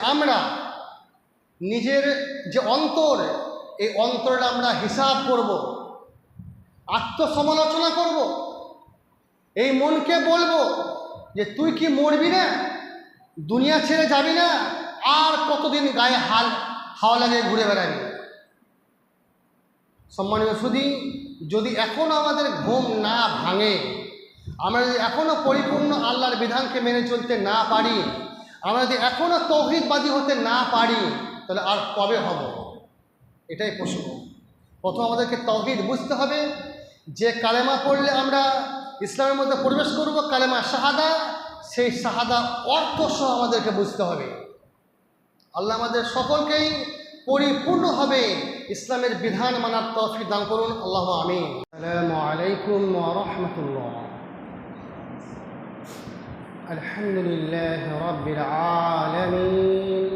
আমরা নিজের যে অন্তর, এই অন্তরটা আমরা হিসাব করব, আত্মসমালোচনা করব, এই মনকে বলব যে তুই কি মরবি না? দুনিয়া ছেড়ে যাবি না? আর কতদিন গায়ে হাল, হাওয়া লাগে ঘুরে বেড়াবি? সম্মানীয় শুধু যদি এখন আমাদের ঘুম না ভাঙে, আমরা যদি এখনও পরিপূর্ণ আল্লাহর বিধানকে মেনে চলতে না পারি আমরা যদি এখনও তৌহিদবাদী হতে না পারি, তাহলে আর কবে হব? এটাই প্রশ্ন। প্রথম আমাদেরকে তৌহিদ বুঝতে হবে, যে কালেমা পড়লে আমরা ইসলামের মধ্যে প্রবেশ করব, কালেমা শাহাদা, সেই শাহাদা অর্থ সহ আমাদেরকে বুঝতে হবে। আল্লাহ আমাদের সকলকেই পরিপূর্ণভাবে ইসলামের বিধান মানার তৌফিক দান করুন। আল্লাহ আমিন। আসসালামু আলাইকুম রাহমাতুল্লাহ। الحمد لله رب العالمين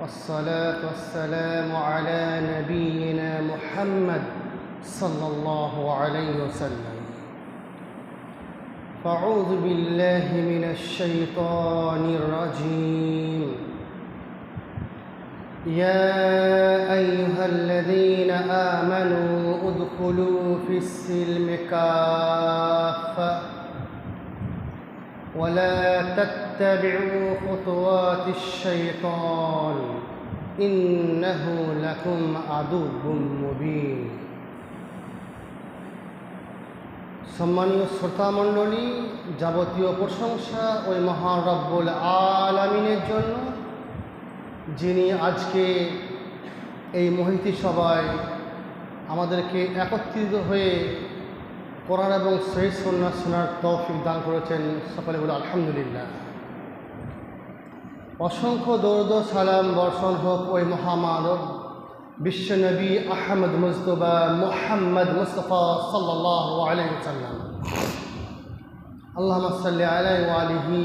والصلاة والسلام على نبينا محمد صلى الله عليه وسلم. فأعوذ بالله من الشيطان الرجيم. يا أيها الذين آمنوا ادخلوا في السلم كافة. ولا تتبعوا خطوات الشيطان إنه لكم عدو مبين সম্মানীয় শ্রোতামণ্ডলী যাবতীয় প্রশংসা ওই মহান রব্বুল আলামিনের জন্য যিনি আজকে এই মহিতি সভায় আমাদেরকে একত্রিত হয়ে কোরআন এবং সহি সন্ন্যাস শোনার তৌফিক দান করেছেন সকলে বলে আলহামদুলিল্লাহ। অসংখ্য দৌদ সালাম বর্ষণ হোক ওই মহামানব বিশ্বনবী আহমদ মুস্তফা মোহাম্মদ মুস্তফা সাল্লাহ আলাই সাল্লাম আল্লাহ সাল্লি আলাই আলিহি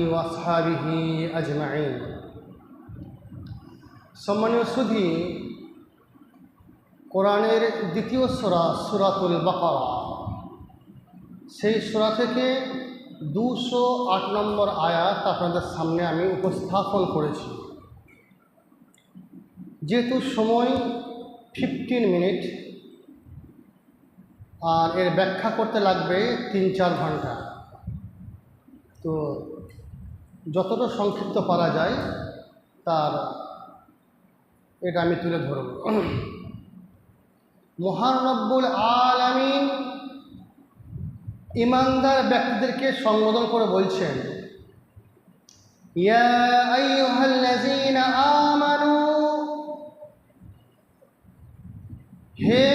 আজমাইন। সম্মানীয় সুধী, কোরআনের দ্বিতীয় সোরা, সুরাতুল বাকারা। সেই সোরা থেকে দুশো আট নম্বর আয়াত আপনাদের সামনে আমি উপস্থাপন করেছি। যেহেতু সময় ফিফটিন মিনিট আর এর ব্যাখ্যা করতে লাগবে তিন চার ঘণ্টা। তো যতটা সংক্ষিপ্ত পারা যায়, তার এটা আমি তুলে ধরব। মহান রব্বুল আলামিন ইমানদার ব্যক্তিদেরকে সম্বোধন করে বলছেন হে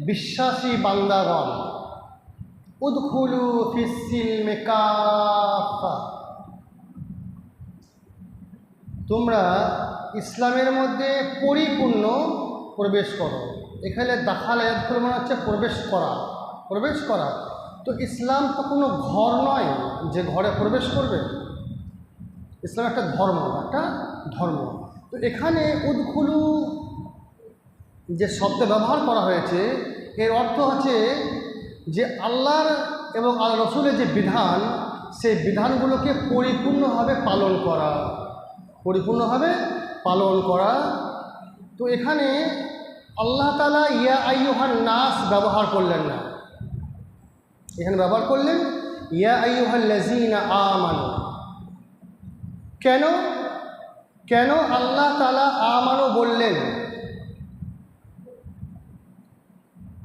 বিশ্বাসী বান্দাগণ, উদখুলু ফিসিলমে কাফা তোমরা ইসলামের মধ্যে পরিপূর্ণ প্রবেশ করো। এখানে দাখাল আয়াতগুলো মনে হচ্ছে প্রবেশ করা প্রবেশ করা। তো ইসলাম তো কোনো ঘর নয় যে ঘরে প্রবেশ করবে। ইসলাম একটা ধর্ম একটা ধর্ম। তো এখানে উদখুলু যে শব্দ ব্যবহার করা হয়েছে, এর অর্থ হচ্ছে যে আল্লাহর এবং আল্লাহ রসুলের যে বিধান, সেই বিধানগুলোকে পরিপূর্ণভাবে পালন করা, পরিপূর্ণভাবে পালন করা। তো এখানে আল্লাহ তালা ইয়া আইয়ুহান নাস ব্যবহার করলেন না। এখানে ব্যবহার করলেন ইয়া আইয়ুহাল লাজিনা আমানু। কেন? কেন আল্লাহ তালা আমানু বললেন?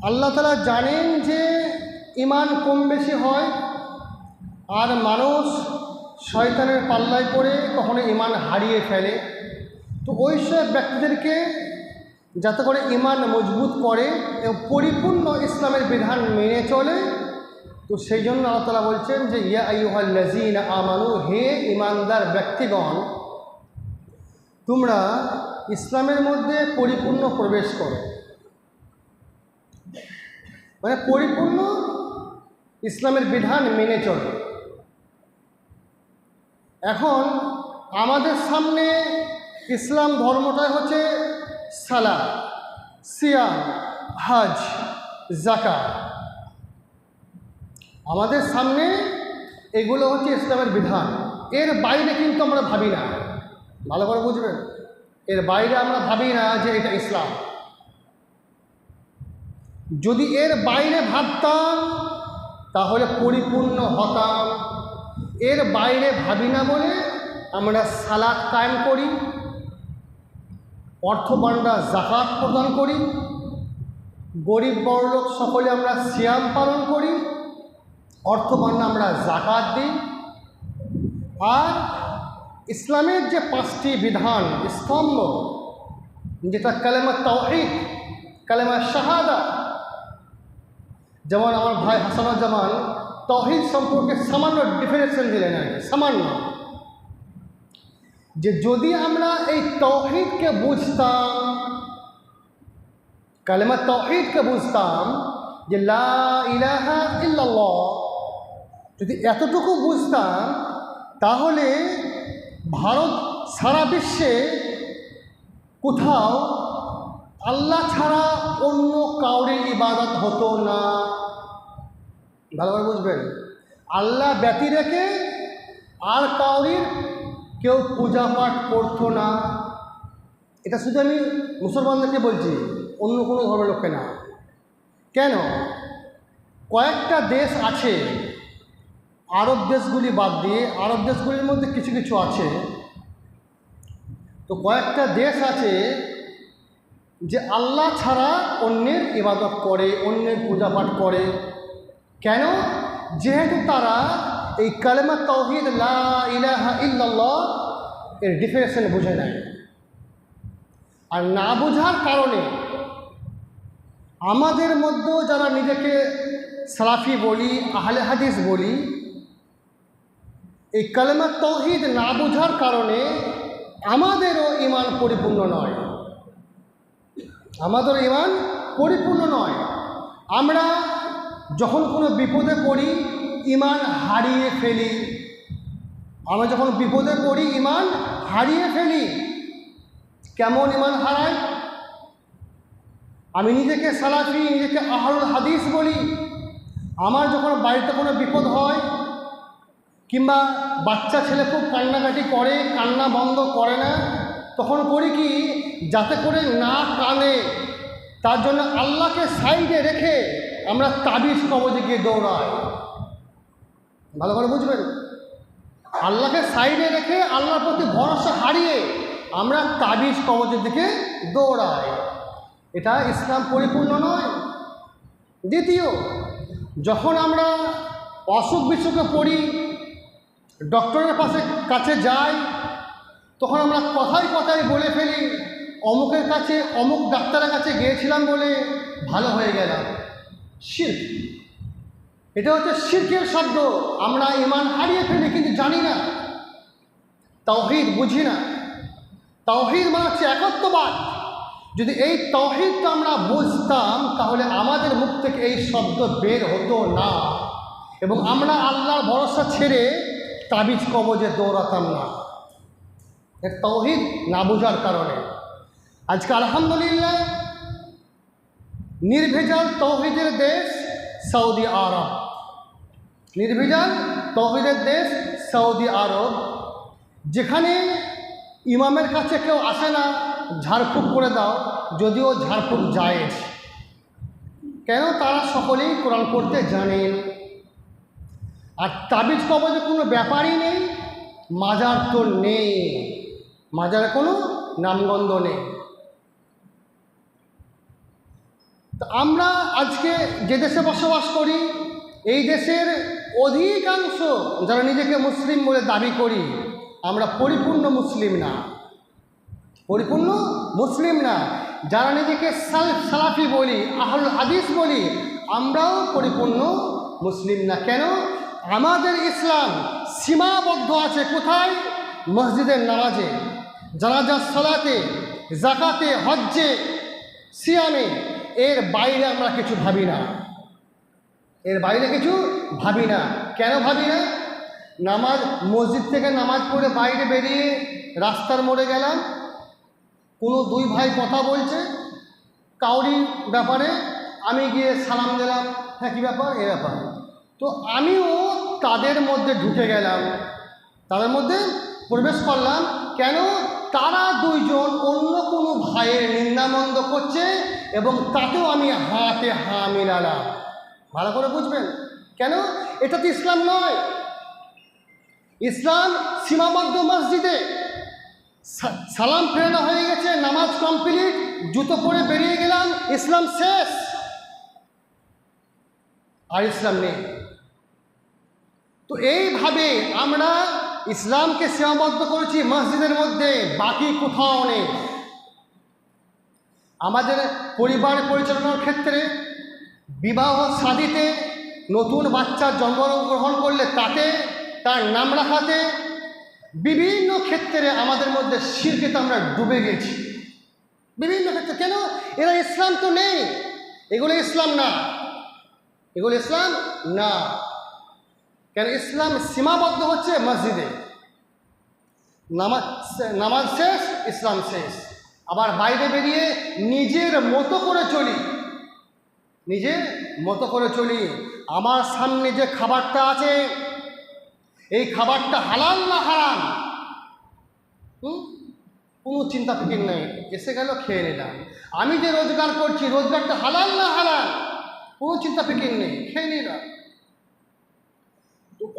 আল্লাহ তালা জানেন যে ইমান কম বেশি হয়, আর মানুষ শয়তানের পাল্লায় পড়ে কখনো ইমান হারিয়ে ফেলে। তো ওই সব ব্যক্তিদেরকে যাতে করে ইমান মজবুত করে এবং পরিপূর্ণ ইসলামের বিধান মেনে চলে তো সেই জন্য আল্লাহ তালা বলছেন যে, ইয়া আইহাল্লাজিন আমানু, হে ইমানদার ব্যক্তিগণ, তোমরা ইসলামের মধ্যে পরিপূর্ণ প্রবেশ করো। মানে পরিপূর্ণ ইসলামের বিধান মেনে চলে। এখন আমাদের সামনে ইসলাম ধর্মটাই হচ্ছে সালা সিয়াম, হজ জাকা আমাদের সামনে এগুলো হচ্ছে ইসলামের বিধান। এর বাইরে কিন্তু আমরা ভাবি না। ভালো করে বুঝবেন? এর বাইরে আমরা ভাবি না যে এটা ইসলাম। যদি এর বাইরে ভাবতাম, তাহলে পরিপূর্ণ হতাম। এর বাইরে ভাবি না বলে আমরা সালাদ কায়েম করি অর্থবান্ডা জাকাত প্রদান করি, গরিব বড়লোক সকলে আমরা সিয়াম পালন করি অর্থবান্ডা আমরা জাকাত দিই। আর ইসলামের যে পাঁচটি বিধান, স্তম্ভ, যেটা কালেমা তৌহিদ কালেমা শাহাদা, যেমন আমার ভাই হাসানুজ্জামান তহিদ সম্পর্কে সামান্য ডিফিনেশন দিলেন আর সামান্য। যে যদি আমরা এই তৌহিদকে বুঝতাম, কালেমা তৌহিদকে বুঝতাম যে লা ইলাহা ইল্লাল্লাহ যদি এতটুকু বুঝতাম, তাহলে ভারত সারা বিশ্বে কোথাও আল্লাহ ছাড়া অন্য কাউরের ইবাদত হতো না। ভালোভাবে বুঝবেন? আল্লাহ ব্যতি রেখে আর কাউরির কেউ পূজা পাঠ করতো না। এটা শুধু আমি মুসলমানদেরকে বলছি, অন্য কোনো ধর্মের লোককে না। কেন? কয়েকটা দেশ আছে আরব দেশগুলি বাদ দিয়ে আরব দেশগুলির মধ্যে কিছু কিছু আছে। তো কয়েকটা দেশ আছে যে আল্লাহ ছাড়া অন্যের ইবাদত করে, অন্যের পূজা পাঠ করে। কেন? যেহেতু তারা এই কালেমা তৌহিদ ইলাহা ইল্লাল্লাহ এর ডিফিনেশন বুঝে নেয় আর না বোঝার কারণে আমাদের মধ্যেও যারা নিজেকে সালাফি বলি, আহলে হাদিস বলি এই কালেমা তৌহিদ না বোঝার কারণে আমাদেরও ইমান পরিপূর্ণ নয়। আমাদের ইমান পরিপূর্ণ নয়। আমরা যখন কোনো বিপদে পড়ি ইমান হারিয়ে ফেলি। আমরা যখন বিপদে পড়ি ইমান হারিয়ে ফেলি। কেমন ইমান হারাই আমি নিজেকে সালাফি, নিজেকে আহরুল হাদিস বলি। আমার যখন বাড়িতে কোনো বিপদ হয় কিংবা বাচ্চা ছেলে খুব কান্নাকাটি করে, কান্না বন্ধ করে না, তখন করি কি, যাতে করে না কানে। তার জন্য আল্লাহকে সাইডে রেখে আমরা তাবিজ কবজে গিয়ে দৌড়াই। ভালো করে বুঝবেন? আল্লাহকে সাইডে রেখে আল্লাহর প্রতি ভরসা হারিয়ে আমরা তাবিজ কবজের দিকে দৌড়াই। এটা ইসলাম পরিপূর্ণ নয়। দ্বিতীয়, যখন আমরা অসুখ বিসুখে পড়ি ডক্টরের পাশে কাছে যাই, তখন আমরা কথায় কথায় বলে ফেলি, অমুকের কাছে, অমুক ডাক্তারের কাছে গিয়েছিলাম বলে ভালো হয়ে গেলাম। শিল্প এটা হচ্ছে শিল্পের শব্দ। আমরা ইমান হারিয়ে ফেলি কিন্তু জানি না। তৌহিদ বুঝি না। তৌহিদ মানে হচ্ছে একত্ববাদ। যদি এই তৌহিদটা আমরা বুঝতাম, তাহলে আমাদের মুখ থেকে এই শব্দ বের হতো না। এবং আমরা আল্লাহর ভরসা ছেড়ে তাবিজ কবজে দৌড়াতাম না। এর তৌহিদ না বোঝার কারণে। আজকে আলহামদুলিল্লাহ নির্ভেজাল তৌহিদের দেশ সৌদি আরব। নির্ভেজাল তৌহিদের দেশ সৌদি আরব। যেখানে ইমামের কাছে কেউ আসে না, ঝাড়ফুঁক করে দাও, যদিও ঝাড়ফুঁক জায়েজ। কেন? তারা সকলেই কোরআন পড়তে জানেন। আর তাবিজ কবজে কোনো ব্যাপারই নেই, মাজার তো নেই, মাজারে কোনো নামগন্ধ নেই। তো আমরা আজকে যে দেশে বসবাস করি, এই দেশের অধিকাংশ যারা নিজেকে মুসলিম বলে দাবি করি, আমরা পরিপূর্ণ মুসলিম না। পরিপূর্ণ মুসলিম না। যারা নিজেকে সাল সালাফি বলি আহল হাদিস বলি, আমরাও পরিপূর্ণ মুসলিম না। কেন? আমাদের ইসলাম সীমাবদ্ধ আছে কোথায়? মসজিদের নামাজে, জানাজার সালাতে জাকাতে হজ্জে, সিয়ামে। এর বাইরে আমরা কিছু ভাবি না। এর বাইরে কিছু ভাবি না। কেন ভাবি না? নামাজ, মসজিদ থেকে নামাজ পড়ে বাইরে বেরিয়ে রাস্তার মোড়ে গেলাম। কোনো দুই ভাই কথা বলছে। কাউরি ব্যাপারে আমি গিয়ে সালাম দিলাম। হ্যাঁ কী ব্যাপার? এ ব্যাপার। তো আমিও তাদের মধ্যে ঢুকে গেলাম। তাদের মধ্যে প্রবেশ করলাম। কেন? তারা দুইজন অন্য কোনো ভাইয়ের নিন্দামন্দ করছে এবং তাতেও আমি হাতে হা মিলালাম। ভালো করে বুঝবেন? কেন? এটা তো ইসলাম নয়। ইসলাম সীমাবদ্ধ মসজিদে সালাম ফেরানো হয়ে গেছে, নামাজ কমপ্লিট, জুতো পরে বেরিয়ে গেলাম, ইসলাম শেষ। আর ইসলাম নেই। তো এইভাবে আমরা ইসলামকে সীমাবদ্ধ করেছি মসজিদের মধ্যে, বাকি কোথাও নেই। আমাদের পরিবার পরিচালনার ক্ষেত্রে বিবাহ শাদিতে নতুন বাচ্চার জন্মগ্রহণ করলে তাতে তার নাম রাখাতে বিভিন্ন ক্ষেত্রে আমাদের মধ্যে শিরকেতে আমরা ডুবে গেছি। বিভিন্ন ক্ষেত্রে কেন? এরা ইসলাম তো নেই। এগুলো ইসলাম না। এগুলো ইসলাম না। কেন ইসলাম সীমাবদ্ধ হচ্ছে মসজিদে। নামাজ নামাজ শেষ, ইসলাম শেষ। আবার বাইরে বেরিয়ে নিজের মতো করে চলি। নিজের মতো করে চলি। আমার সামনে যে খাবারটা আছে, এই খাবারটা হালাল না হারাম? কোনো চিন্তা ফিকির নেই। এসে গেল, খেয়ে নিলাম। আমি যে রোজগার করছি, রোজগারটা হালাল না হারাম? কোনো চিন্তা ফিকির নেই। খেয়ে নিলাম।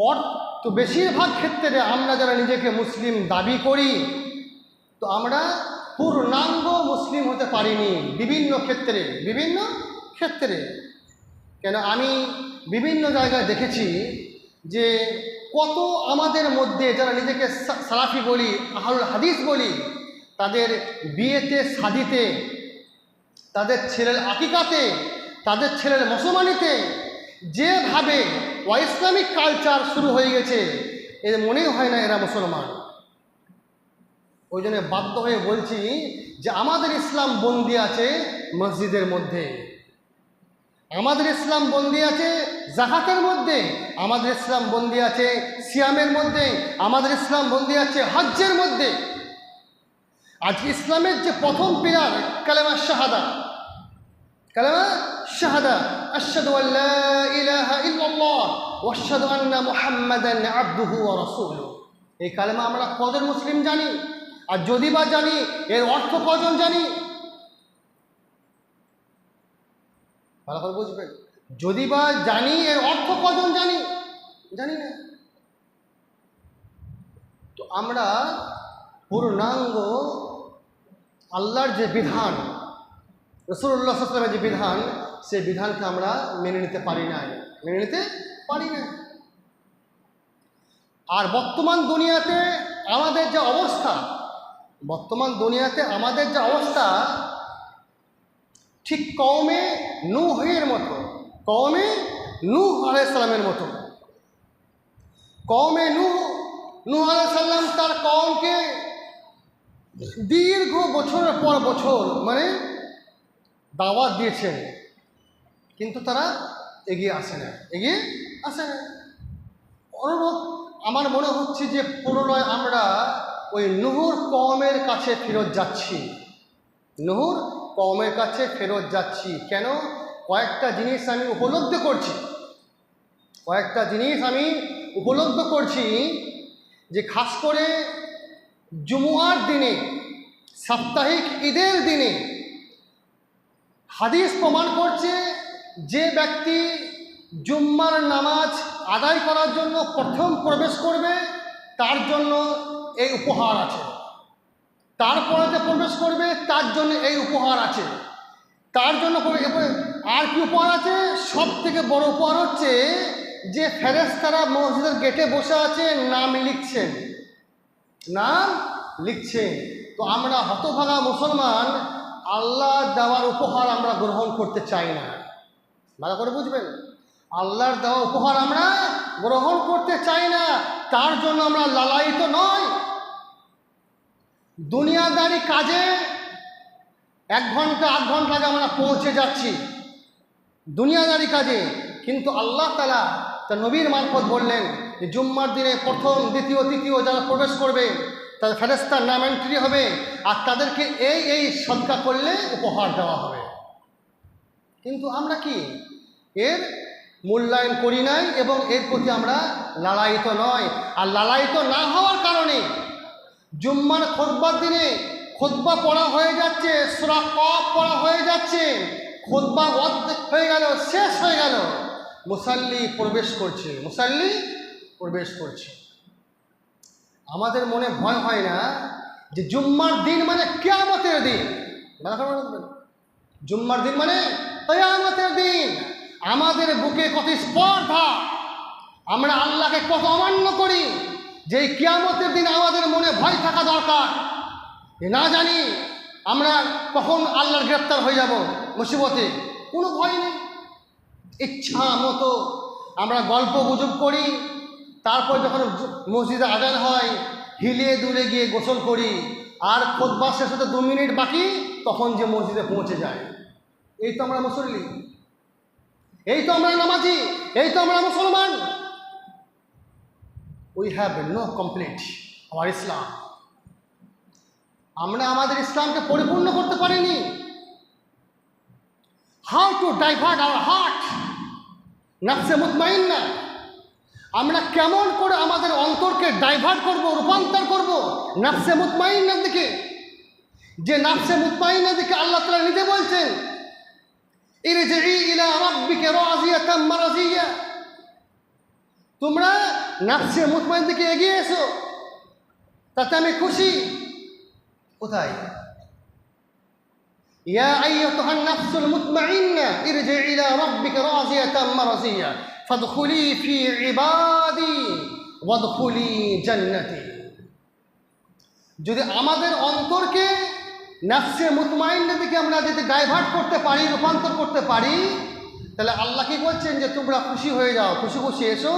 অর তো বেশিরভাগ ক্ষেত্রে আমরা যারা নিজেকে মুসলিম দাবি করি, তো আমরা পূর্ণাঙ্গ মুসলিম হতে পারিনি বিভিন্ন ক্ষেত্রে বিভিন্ন ক্ষেত্রে। কেন আমি বিভিন্ন জায়গায় দেখেছি যে কত আমাদের মধ্যে যারা নিজেকে সালাফি বলি আহরুল হাদিস বলি, তাদের বিয়েতে শাদিতে তাদের ছেলের আকিকাতে, তাদের ছেলের মুসলমানিতে যেভাবে ইসলামিক কালচার শুরু হয়ে গেছে। এর মনেই হয় না এরা মুসলমান। ওই জন্য বাধ্য হয়ে বলছি যে আমাদের ইসলাম বন্দি আছে মসজিদের মধ্যে। আমাদের ইসলাম বন্দি আছে জাহাতের মধ্যে। আমাদের ইসলাম বন্দি আছে সিয়ামের মধ্যে। আমাদের ইসলাম বন্দি আছে হজ্জের মধ্যে। আজ ইসলামের যে প্রথম পিলার, কালেমা শাহাদা শাহাদা এই কালেমা আমরা কজন মুসলিম জানি? আর যদি বা জানি, এর অর্থ কজন জানি? ভালো করে বুঝবেন। যদি বা জানি, এর অর্থ কজন জানি? জানি না। তো আমরা পূর্ণাঙ্গ আল্লাহর যে বিধান রসুল্লাহ সাল্লামের যে বিধান, সেই বিধানকে আমরা মেনে নিতে পারি না মেনে নিতে পারি না আর বর্তমান দুনিয়াতে আমাদের যে অবস্থা, বর্তমান দুনিয়াতে আমাদের যে অবস্থা, ঠিক কওমে নুহের মতো, কওমে নূহ আলাইসাল্লামের মতো। কওমে নূহ নূহ আলাইসাল্লাম তার কওমকে দীর্ঘ বছরের পর বছর মানে দাওয়াত দিয়েছেন কিন্তু তারা এগিয়ে আসে না। এগিয়ে আসে না। অনুরূপ আমার মনে হচ্ছে যে পুনরায় আমরা ওই নুহুর কমের কাছে ফেরত যাচ্ছি। নুহুর কমের কাছে ফেরত যাচ্ছি। কেন? কয়েকটা জিনিস আমি উপলব্ধি করছি। কয়েকটা জিনিস আমি উপলব্ধ করছি যে খাস করে জুমুয়ার দিনে, সাপ্তাহিক ঈদের দিনে হাদিস প্রমাণ করছে যে ব্যক্তি জুম্মার নামাজ আদায় করার জন্য প্রথম প্রবেশ করবে, তার জন্য এই উপহার আছে। তারপরেতে প্রবেশ করবে, তার জন্য এই উপহার আছে। তার জন্য আর কি উপহার আছে? সব থেকে বড় উপহার হচ্ছে যে ফেরেস্তারা মসজিদের গেটে বসে আছে, নাম লিখছেন। নাম লিখছেন। তো আমরা হতভাগা মুসলমান আল্লাহ দেওয়ার উপহার আমরা গ্রহণ করতে চাই না। ভালো করে বুঝবেন? আল্লাহর দেওয়া উপহার আমরা গ্রহণ করতে চাই না, তার জন্য আমরা লালায়িত নয় দুনিয়াদারি কাজে এক ঘণ্টা, আধ ঘণ্টা আগে আমরা পৌঁছে যাচ্ছি। দুনিয়াদারি কাজে, কিন্তু আল্লাহ তালা তার নবীর মারফত বললেন যে, জুম্মার দিনে প্রথম, দ্বিতীয়, তৃতীয় যারা প্রবেশ করবে তাদের ফেরেস্তার নাম এন্ট্রি হবে আর তাদেরকে এই এই সদকা করলে উপহার দেওয়া হবে। কিন্তু আমরা কি? এর মূল্যায়ন করি নাই এবং এর প্রতি আমরা লালায়িত নয়। আর লালায়িত না হওয়ার কারণে জুম্মার খোদবার দিনে খোদবা পড়া হয়ে যাচ্ছে, সুরা কফ পড়া হয়ে যাচ্ছে, খোদবা অর্ধেক হয়ে গেল, শেষ হয়ে গেল। মুসাল্লি প্রবেশ করছে, মুসাল্লি প্রবেশ করছে। আমাদের মনে ভয় হয় না যে জুম্মার দিন মানে কেয়ামতের দিন। জুম্মার দিন মানে কেয়ামতের দিন। আমাদের বুকে কত স্পর্ধা। আমরা আল্লাহকে কত অমান্য করি যে কিয়ামতের দিন আমাদের মনে ভয় থাকা দরকার। না জানি আমরা কখন আল্লাহর গ্রেপ্তার হয়ে যাব মুসিবতে। কোনো ভয় নেই। ইচ্ছা মতো আমরা গল্প গুজব করি। তারপর যখন মসজিদে আজান হয়, হিলিয়ে দুলে গিয়ে গোসল করি, আর খোদবা শেষ হতে দু মিনিট বাকি, তখন যে মসজিদে পৌঁছে যায়। এই তো আমরা মুসল্লি। এই তো আমরা নামাজি, এই তো আমরা মুসলমান। We have no complete our Islam আমরা আমাদের ইসলামকে পরিপূর্ণ করতে পারিনি। How to divert our heart নাকসে মুতমাইন না আমরা কেমন করে আমাদের অন্তরকে ডাইভার্ট করব, রূপান্তর করব? নাফসে মুতমাইনের দিকে। যে নাফসে মুতমাইনের দিকে আল্লাহ তালা নিজে বলছেন তোমরা নাফসে মুতমাইন দিকে এগিয়ে এসো, তাতে আমি খুশি। কোথায়? ইয়া আইয়াতুহান নাফসুল ফাদখুলি ফি ইবাদি ওয়াদখুলি জান্নাতি যদি আমাদের অন্তরকে নাফসে মুতমাইন্নের দিকে আমরা যদি ডাইভার্ট করতে পারি, রূপান্তর করতে পারি, তাহলে আল্লাহ কি বলছেন যে তোমরা খুশি হয়ে যাও, খুশি খুশি এসো,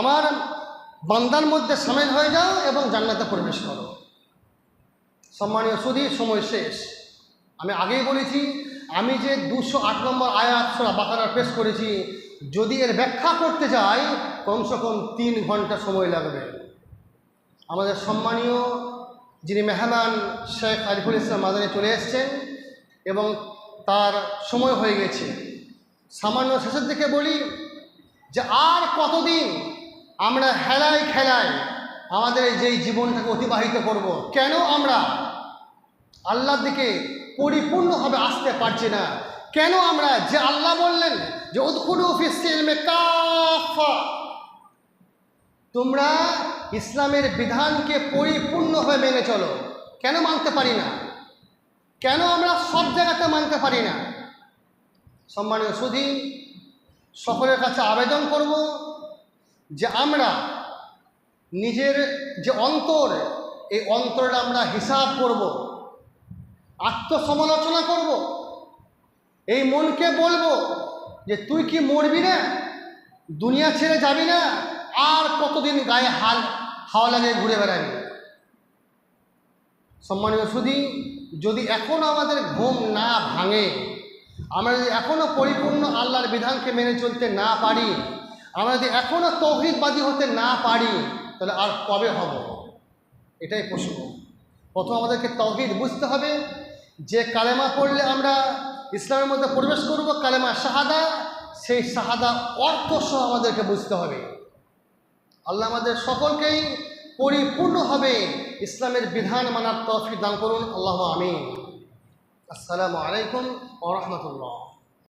আমার বান্দার মধ্যে সামিল হয়ে যাও এবং জান্নাতে প্রবেশ করো। সম্মানীয় সুদী সময় শেষ। আমি আগেই বলেছি, আমি যে দুশো আট নম্বর আয়াত সোরা বাকারার পেশ করেছি যদি এর ব্যাখ্যা করতে যাই, কমসে কম তিন ঘণ্টা সময় লাগবে আমাদের সম্মানীয় যিনি মেহমান শেখ আরিফুল ইসলাম মাদানি চলে এসছেন এবং তার সময় হয়ে গেছে সামান্য শেষের দিকে বলি যে আর কতদিন আমরা হেলায় খেলায় আমাদের যেই জীবনটাকে অতিবাহিত করব। কেন আমরা আল্লাহর দিকে পরিপূর্ণভাবে আসতে পারছি না কেন আমরা যে আল্লাহ বললেন যে উদ্খুলু ফিসিলমে তোমরা ইসলামের বিধানকে পরিপূর্ণভাবে মেনে চলো। কেন মানতে পারি না? কেন আমরা সব জায়গাতে মানতে পারি না? সম্মানীয় সুধী, সকলের কাছে আবেদন করব যে আমরা নিজের যে অন্তর, এই অন্তরটা আমরা হিসাব করব, আত্মসমালোচনা করব। এই মনকে বলব যে তুই কি মরবি না? দুনিয়া ছেড়ে যাবি না? আর কতদিন গায়ে হাল হাওয়া লাগিয়ে ঘুরে বেড়াবি? সম্মানীয় সুধী যদি এখনও আমাদের ঘুম না ভাঙে, আমরা যদি এখনও পরিপূর্ণ আল্লাহর বিধানকে মেনে চলতে না পারি, আমরা যদি এখনও তৌহিদবাদী হতে না পারি, তাহলে আর কবে হব? এটাই প্রশ্ন। প্রথম আমাদেরকে তৌহিদ বুঝতে হবে। যে কালেমা পড়লে আমরা ইসলামের মধ্যে প্রবেশ করব, কালেমা শাহাদা, সেই শাহাদা অর্থ সহ আমাদেরকে বুঝতে হবে। আল্লাহ আমাদের সকলকেই পরিপূর্ণভাবে ইসলামের বিধান মানার তফি দান করুন। আল্লাহ আমিন। আসসালামু আলাইকুম ও রাহমাতুল্লাহ।